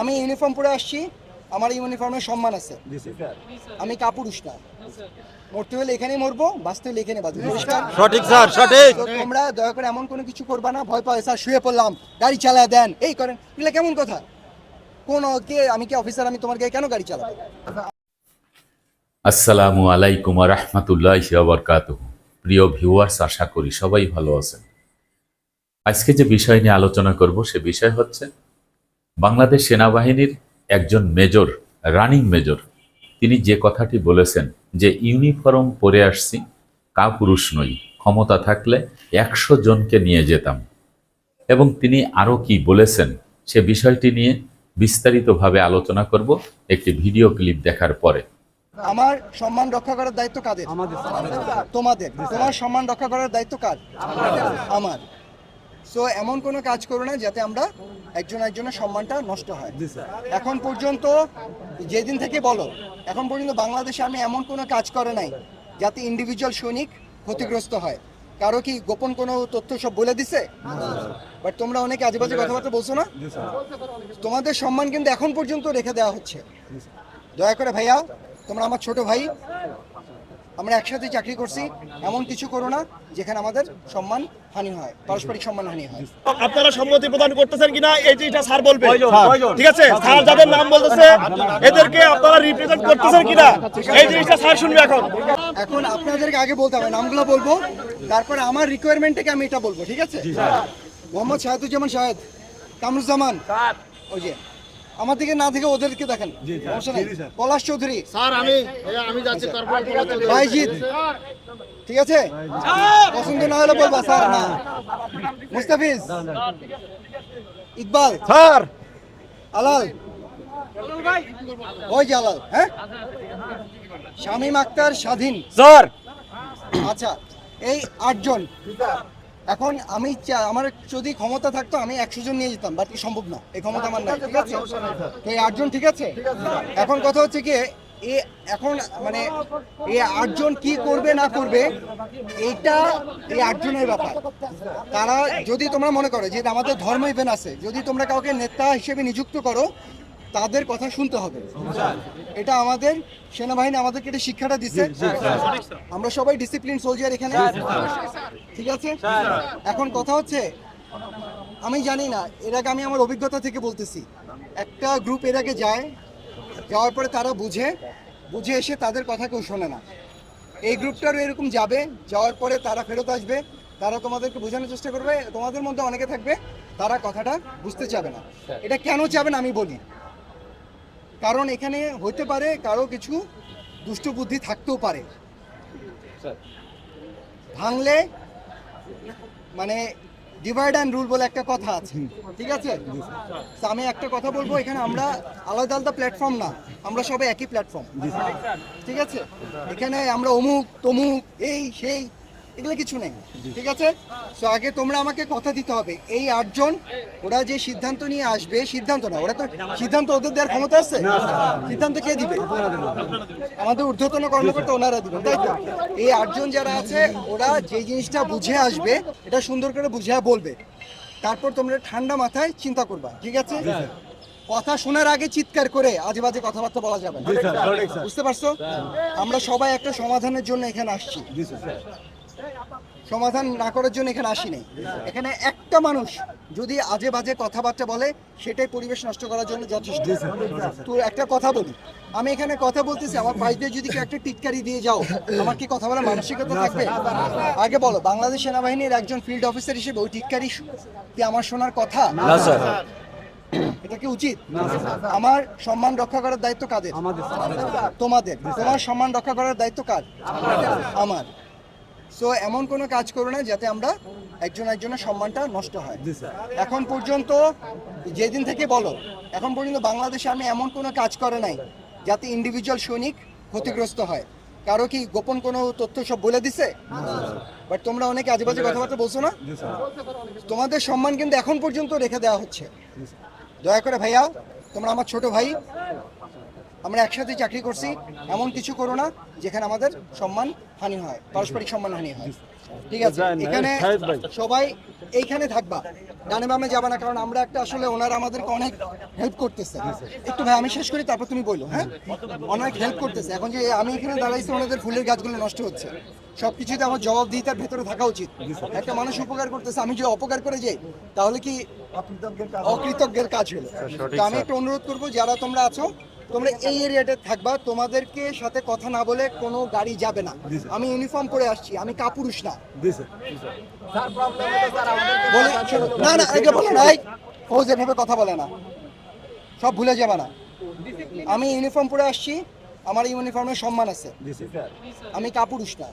আমি ইউনিফর্ম পরে আসছি আমার ইউনিফর্মের সম্মান আছে। আমি কাপুরুষ না। মরতে হলে এখানেই মরবো বাঁচতে হলে এখানে বাঁচবো। সঠিক স্যার সঠিক। তোমরা দয়া করে এমন কোনো কিছু করবা না ভয় পায় স্যার শুয়ে পড়লাম গাড়ি চালায় দেন এই করেন। এগুলো কেমন কথা? কোন কে আমি কি অফিসার আমি তোমার গায়ে কেন গাড়ি চালাবো? আসসালামু আলাইকুম রহমতুল্লাহ বরকাত প্রিয় ভিউয়ার্স আশা করি সবাই ভালো আছেন। আজকে যে বিষয় নিয়ে আলোচনা করব সে বিষয় হচ্ছে বাংলাদেশ সেনাবাহিনীর একজন মেজর রানিং মেজর। তিনি যে কথাটি বলেছেন যে ইউনিফর্ম পরে আসছি কাপুরুষ নই ক্ষমতা থাকলে একশো জনকে নিয়ে যেতাম। এবং তিনি আরও কি বলেছেন সে বিষয়টি নিয়ে বিস্তারিতভাবে আলোচনা করব একটি ভিডিও ক্লিপ দেখার পরে। আমার সম্মান রক্ষা করার দায়িত্ব কাদের? তোমাদের। তোমার সম্মান রক্ষা করার দায়িত্ব কার? আমার। সো এমন কোনো কাজ করো না যাতে আমরা একজন একজনের সম্মানটা নষ্ট হয়। এখন পর্যন্ত যেদিন থেকে বলো এখন পর্যন্ত বাংলাদেশে আমি এমন কোনো কাজ করে নাই যাতে ইন্ডিভিজুয়াল সৈনিক ক্ষতিগ্রস্ত হয়। কারও কি গোপন কোনো তথ্য সব বলে দিছে? বাট তোমরা অনেকে আজে বাজে কথাবার্তা বলছো না? তোমাদের সম্মান কিন্তু এখন পর্যন্ত রেখে দেওয়া হচ্ছে। দয়া করে ভাইয়া তোমরা আমার ছোট ভাই আমরা একসাথে চাকরি করছি এমন কিছু করো না। যেখানে আমাদের সম্মান হানি হয় পারস্পরিক সম্মান হানি হয়। আপনারা সম্মতি প্রদান করতেছেন কিনা এই জিনিসটা স্যার বলবে। ঠিক আছে স্যার যাদের নাম বলতেছে এদেরকে আপনারা রিপ্রেজেন্ট করতেছেন কিনা এই জিনিসটা স্যার শুনবে এখন। এখন আপনাদেরকে আগে বলতে হবে নামগুলো বলব তারপরে আমার রিকোয়ারমেন্ট থেকে আমি এটা বলব ঠিক আছে? মোহাম্মদ শাহেদুজ্জামান শাহেদ কামরুজ্জামান। ওই যে আমার দিকে না থেকে ওদেরকে দেখেন। পলাশ চৌধুরী। স্যার আমি আমি যাচ্ছি বাইজিৎ। ঠিক আছে? পছন্দ না হলে বলবা স্যার না। মুস্তাফিজ। ইকবাল। স্যার। আলাল। ওই যে আলাল হ্যাঁ? শামীম আক্তার স্বাধীন। স্যার। আচ্ছা এই আটজন। এখন আমি আমার যদি ক্ষমতা থাকতো আমি একশো জন নিয়ে যেতাম বাট সম্ভব না। এই ক্ষমতা আমার নাই। ঠিক আছে তো এই আটজন ঠিক আছে? এখন কথা হচ্ছে কি এ এখন মানে এই আটজন কি করবে না করবে এইটা এই আটজনের ব্যাপার। তারা যদি তোমরা মনে করো যে আমাদের ধর্ম ইভেন আছে যদি তোমরা কাউকে নেতা হিসেবে নিযুক্ত করো তাদের কথা শুনতে হবে। এটা আমাদের সেনাবাহিনী আমাদেরকে এটা শিক্ষাটা দিচ্ছে। আমরা সবাই ডিসিপ্লিন সোলজার এখানে। ঠিক আছে? এখন কথা হচ্ছে আমি জানি না এর আগে আমি আমার অভিজ্ঞতা থেকে বলতেছি। একটা গ্রুপ এর আগে যায় যাওয়ার পরে তারা বুঝে বুঝে এসে তাদের কথা কেউ শোনে না। এই গ্রুপটারও এরকম যাবে যাওয়ার পরে তারা ফেরত আসবে তারা তোমাদেরকে বোঝানোর চেষ্টা করবে তোমাদের মধ্যে অনেকে থাকবে তারা কথাটা বুঝতে চাবে না। এটা কেন চাবে না আমি বলি। কারণ এখানে হতে পারে কারও কিছু দুষ্ট বুদ্ধি থাকতেও পারে। ভাঙলে মানে ডিভাইড অ্যান্ড রুল বলে একটা কথা আছে। ঠিক আছে? তো আমি একটা কথা বলব এখানে আমরা আলাদা আলাদা প্ল্যাটফর্ম না আমরা সবাই একই প্ল্যাটফর্ম ঠিক আছে? এখানে আমরা অমুক তমুক এই সেই এগুলো কিছু নেই ঠিক আছে? তো আগে তোমরা আমাকে কথা দিতে হবে। এই আটজন ওরা যে সিদ্ধান্ত নিয়ে আসবে সিদ্ধান্ত না ওরা তো সিদ্ধান্ত ওদের দেওয়ার ক্ষমতা আছে? সিদ্ধান্ত কে দিবে? আমাদের ঊর্ধ্বতন কর্মকর্তা ওনারা দিবেন তাই তো? এই আটজন যারা আছে ওরা যে জিনিসটা বুঝে আসবে এটা সুন্দর করে বুঝে বলবে। তারপর তোমরা ঠান্ডা মাথায় চিন্তা করবা ঠিক আছে? কথা শোনার আগে চিৎকার করে আজে বাজে কথাবার্তা বলা যাবে বুঝতে পারছ? আমরা সবাই একটা সমাধানের জন্য এখানে আসছি। সমাধান না করার জন্য এখানে আসি নাই এখানে একটা মানুষ যদি আজে বাজে কথাবার্তা বলে সেটাই পরিবেশ নষ্ট করার জন্য যথেষ্ট। তো একটা কথা বলি। আমি এখানে কথা বলতেছি আমার পাশ যদি কেউ একটা টিটকারি দিয়ে যাও আমার কি কথা বলার মানসিকতা থাকবে? আগে বলো বাংলাদেশ সেনাবাহিনীর একজন ফিল্ড অফিসার হিসেবে ওই টিটকারি কি আমার শোনার কথা? না স্যার। এটা কি উচিত? আমার সম্মান রক্ষা করার দায়িত্ব কাদের? তোমাদের। তোমার সম্মান রক্ষা করার দায়িত্ব কার? আমার। সো এমন কোনো কাজ করো না যাতে আমরা একজন একজনের সম্মানটা নষ্ট হয়। এখন পর্যন্ত যেদিন থেকে বলো এখন পর্যন্ত বাংলাদেশে আমি এমন কোনো কাজ করে নাই যাতে ইন্ডিভিজুয়াল সৈনিক ক্ষতিগ্রস্ত হয়। কারও কি গোপন কোনো তথ্য সব বলে দিছে? বাট তোমরা অনেকে আজে বাজে কথাবার্তা বলছো না? তোমাদের সম্মান কিন্তু এখন পর্যন্ত রেখে দেওয়া হচ্ছে। দয়া করে ভাইয়া তোমরা আমার ছোট ভাই আমরা একসাথে চাকরি করছি এমন কিছু করো না যেখানে আমাদের সম্মান হানি হয় পারস্পরিক সম্মান হানি হয়। ঠিক আছে এখানে সবাই এইখানে থাকবা ডানে বামে যাবে না কারণ আমরা একটা আসলে ওনারা আমাদেরকে অনেক হেল্প করতেছে। একটু ভাই আমি শেষ করি তারপর তুমি বলো হ্যাঁ? অনেক হেল্প করতেছে। এখন যে আমি এখানে দাঁড়াইছি ওনাদের ফুলের গাছগুলো নষ্ট হচ্ছে। সবকিছুতে আমার জবাব দিয়ে তার ভেতরে থাকা উচিত। একটা মানুষ উপকার করতেছে আমি যে অপকার করে যাই তাহলে কি অকৃতজ্ঞের কাজ। হলো। তো আমি একটা অনুরোধ করব যারা তোমরা আছো তোমরা এই এরিয়াতে থাকবা তোমাদেরকে সাথে কথা না বলে কোনো গাড়ি যাবে না। আমি ইউনিফর্ম পরে আসছি আমি কাপুরুষ না। বলে না। না আগে বলো ফৌজ এভাবে কথা বলে না। সব ভুলে যাবে না। আমি ইউনিফর্ম পরে আসছি আমার ইউনিফর্মের সম্মান আছে। আমি কাপুরুষ না।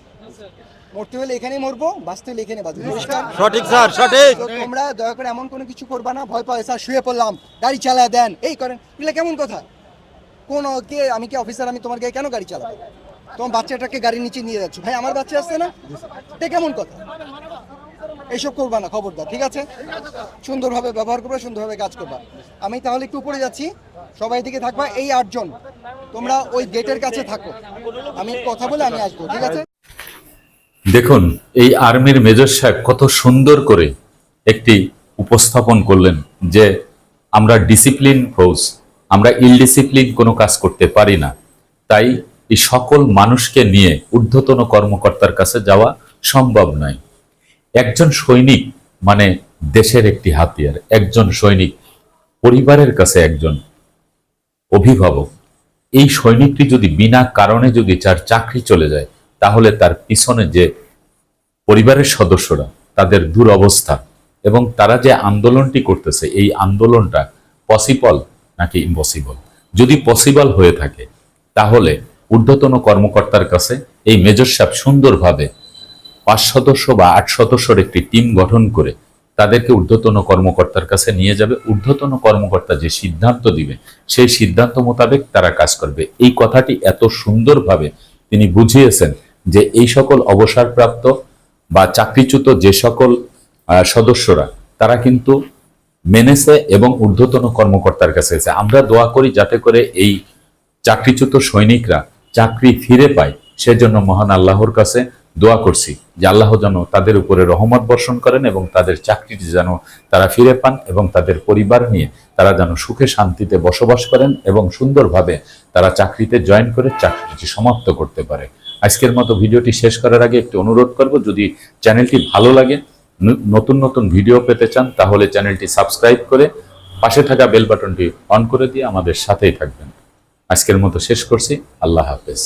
মরতে হলে এখানেই মরবো বাঁচতে হলে এখানে বাঁচবো। সঠিক স্যার সঠিক। তোমরা দয়া করে এমন কোনো কিছু করবা না ভয় পায় স্যার শুয়ে পড়লাম গাড়ি চালায় দেন এই করেন। এগুলো কেমন কথা? কোন কে, আমি কি অফিসার আমি তোমার গায়ে কেন গাড়ি চালাবো? তোমার বাচ্চাটাকে গাড়ির নিচে নিয়ে যাচ্ছ। ভাই, আমার বাচ্চা আসছে না? এটা কেমন কথা? এইসব করবা না, খবরদার, ঠিক আছে? সুন্দরভাবে ব্যবহার করবা, সুন্দরভাবে কাজ করবা। আমি তাহলে একটু উপরে যাচ্ছি। সবাই দিকে থাকবা, এই আটজন। তোমরা ওই গেটের কাছে থাকো। আমি কথা বলে আমি আসব, ঠিক আছে? দেখুন, এই আর্মির মেজর সাহেব কত সুন্দর করে একটি উপস্থাপন করলেন যে আমরা ডিসিপ্লিন ফৌজ আমরা ইলডিসিপ্লিন কোনো কাজ করতে পারি না। তাই এই সকল মানুষকে নিয়ে ঊর্ধ্বতন কর্মকর্তার কাছে যাওয়া সম্ভব নয়। একজন সৈনিক মানে দেশের একটি হাতিয়ার, একজন সৈনিক পরিবারের কাছে একজন অভিভাবক। এই সৈনিকটি যদি বিনা কারণে যদি তার চাকরি চলে যায়, তাহলে তার পিছনে যে পরিবারের সদস্যরা, তাদের দুরবস্থা এবং তারা যে আন্দোলনটি করতেছে, এই আন্দোলনটা পসিবল নাকি ইম্পসিবল যদি পসিবল হয়ে থাকে, তাহলে ঊর্ধ্বতন কর্মকর্তার কাছে এই মেজর সাহেব সুন্দরভাবে পাঁচ সদস্য বা আট সদস্যর একটি টিম গঠন করে তাদেরকে ঊর্ধ্বতন কর্মকর্তার কাছে নিয়ে যাবে। ঊর্ধ্বতন কর্মকর্তা যে সিদ্ধান্ত দিবে, সেই সিদ্ধান্ত মোতাবেক তারা কাজ করবে। এই কথাটি এত সুন্দরভাবে তিনি বুঝিয়েছেন যে এই সকল অবসরপ্রাপ্ত বা চাকরিচ্যুত যে সকল সদস্যরা, তারা কিন্তু মেনেছে এবং ঊর্ধ্বতন কর্মকর্তার কাছে গেছে আমরা দোয়া করি যাতে করে এই চাকরিচ্যুত সৈনিকরা চাকরি ফিরে পায়। সেজন্য মহান আল্লাহর কাছে দোয়া করছি যে আল্লাহ যেন তাদের উপরে রহমত বর্ষণ করেন এবং তাদের চাকরিটি যেন তারা ফিরে পান এবং তাদের পরিবার নিয়ে তারা যেন সুখে শান্তিতে বসবাস করেন এবং সুন্দরভাবে তারা চাকরিতে জয়েন করে চাকরিটি সমাপ্ত করতে পারে। আজকের মতো ভিডিওটি শেষ করার আগে একটি অনুরোধ করব, যদি চ্যানেলটি ভালো লাগে নতুন নতুন ভিডিও পেতে চান, তাহলে চ্যানেলটি সাবস্ক্রাইব করে পাশে থাকা বেল বাটনটি অন করে দিয়ে আমাদের সাথেই থাকবেন। আজকের মতো শেষ করছি। আল্লাহ হাফেজ।